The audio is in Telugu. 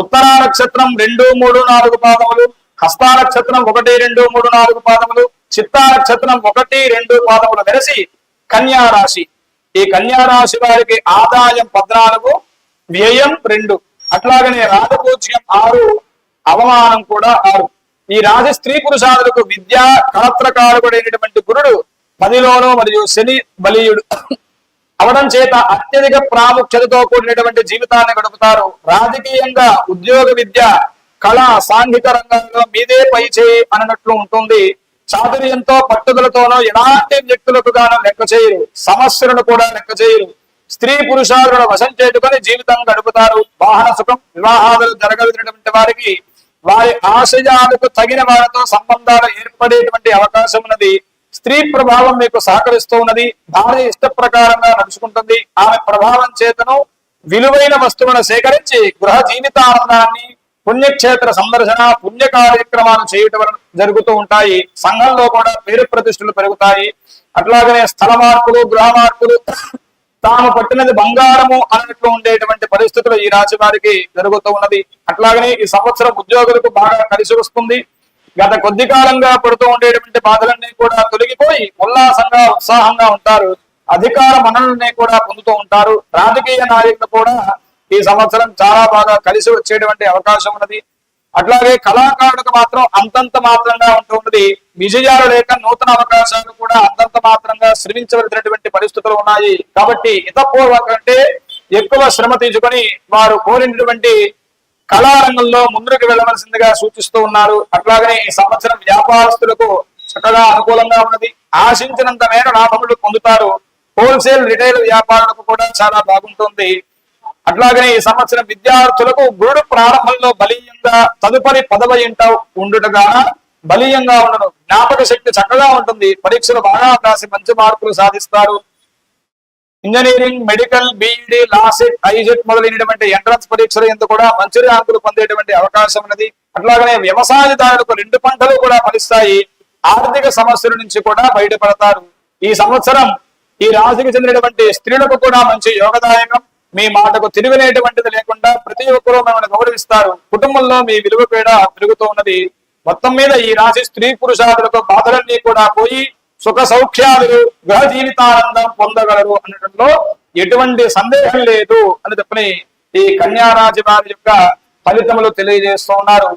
ఉత్తరా నక్షత్రం రెండు మూడు నాలుగు పాదములు హస్తా నక్షత్రం ఒకటి రెండు మూడు నాలుగు పాదములు చిత్తా నక్షత్రం ఒకటి రెండు పాదములు కలిసి కన్యా రాశి. ఈ కన్యా రాశి వారికి ఆదాయం పద్నాలుగు వ్యయం రెండు. అట్లాగనే రాజపూజ్యం ఆరు అవమానం కూడా ఆరు. ఈ రాజ స్త్రీ పురుషాదులకు విద్య కళత్రకారకుడైనటువంటి గురుడు పదిలోను మరియు శని బలీయుడు. అవడం చేత అత్యధిక ప్రాముఖ్యతతో కూడినటువంటి జీవితాన్ని గడుపుతారు. రాజకీయంగా ఉద్యోగ విద్య కళ సాంఘిక రంగంలో మీదే పై చేయి అన్నట్లు ఉంటుంది. చాతుర్యంతో పట్టుదలతోనో ఎలాంటి వ్యక్తులకు గాను లెక్క చేయరు. సమస్యలను కూడా లెక్క చేయరు. స్త్రీ పురుషాలను వశం చేసుకొని జీవితం గడుపుతారు. వాహన సుఖం వివాహాలు జరగలిగినటువంటి వారికి వారి ఆశయాలకు తగిన వారితో సంబంధాలు ఏర్పడేటువంటి అవకాశం ఉన్నది. స్త్రీ ప్రభావం మీకు సహకరిస్తూ ఉన్నది. భార్య ఇష్ట ప్రకారంగా నడుచుకుంటుంది. ఆమె ప్రభావం చేతను విలువైన వస్తువులను సేకరించి గృహ జీవితానందాన్ని పుణ్యక్షేత్ర సందర్శన పుణ్య కార్యక్రమాలు చేయటం జరుగుతూ ఉంటాయి. సంఘంలో కూడా పేరు ప్రతిష్టలు పెరుగుతాయి. అట్లాగనే స్థల మార్పులు గృహ మార్పులు తాము పట్టినది బంగారము అన్నట్లు ఉండేటువంటి పరిస్థితులు ఈ రాశి వారికి జరుగుతూ ఉన్నది. అట్లాగనే ఈ సంవత్సరం ఉద్యోగులకు బాగా కలిసి వస్తుంది. గత కొద్ది కాలంగా పడుతూ ఉండేటువంటి బాధలన్నీ కూడా తొలగిపోయి ఉల్లాసంగా ఉత్సాహంగా ఉంటారు. అధికార మనల్ని కూడా పొందుతూ ఉంటారు. రాజకీయ నాయకులు కూడా ఈ సంవత్సరం చాలా బాగా కలిసి వచ్చేటువంటి అవకాశం ఉన్నది. అట్లాగే కళాకారులకు మాత్రం అంతంత మాత్రంగా ఉంటున్నది విజయాలు లేక నూతన అవకాశాలు కూడా అంతంత మాత్రంగా శ్రమించవలసినటువంటి పరిస్థితులు ఉన్నాయి. కాబట్టి ఇతపూర్వకంటే ఎక్కువ శ్రమ తీసుకొని వారు కోరినటువంటి కళారంగంలో ముందుకు వెళ్ళవలసిందిగా సూచిస్తూ ఉన్నారు. అట్లాగనే ఈ సంవత్సరం వ్యాపారస్తులకు చక్కగా అనుకూలంగా ఉన్నది. ఆశించినంత మేర లాభములు పొందుతారు. హోల్సేల్ రిటైల్ వ్యాపారులకు కూడా చాలా బాగుంటుంది. అట్లాగనే ఈ సంవత్సరం విద్యార్థులకు గురుడు ప్రారంభంలో బలీయంగా తదుపరి పదవి ఇంట ఉండుటగా బలీయంగా ఉండను జ్ఞాపక శక్తి చక్కగా ఉంటుంది. పరీక్షలు బాగా రాసి మంచి మార్కులు సాధిస్తారు. Engineering medical BEd LAWCET ICET మొదలైనటువంటి ఎంట్రన్స్ పరీక్షలు ఎందుకు కూడా మంచి ర్యాంకులు పొందేటువంటి అవకాశం ఉన్నది. అట్లాగనే వ్యవసాయదారులకు రెండు పంటలు కూడా ఫలిస్తాయి. ఆర్థిక సమస్యల నుంచి కూడా బయటపడతారు. ఈ సంవత్సరం ఈ రాశికి చెందినటువంటి స్త్రీలకు కూడా మంచి యోగదాయకం. మీ మాటకు తిరుగునేటువంటిది లేకుండా ప్రతి ఒక్కరూ మిమ్మల్ని గౌరవిస్తారు. కుటుంబంలో మీ విలువ కూడా పెరుగుతూ ఉన్నది. మొత్తం మీద ఈ రాశి స్త్రీ పురుషాదులకు బాధలన్నీ కూడా పోయి సుఖ సౌఖ్యాలు గృహ జీవితానందం పొందగలరు అనడంలో ఎటువంటి సందేహం లేదు అని చెప్పని ఈ కన్యారాశి వారి యొక్క ఫలితములు తెలియజేస్తూ ఉన్నారు.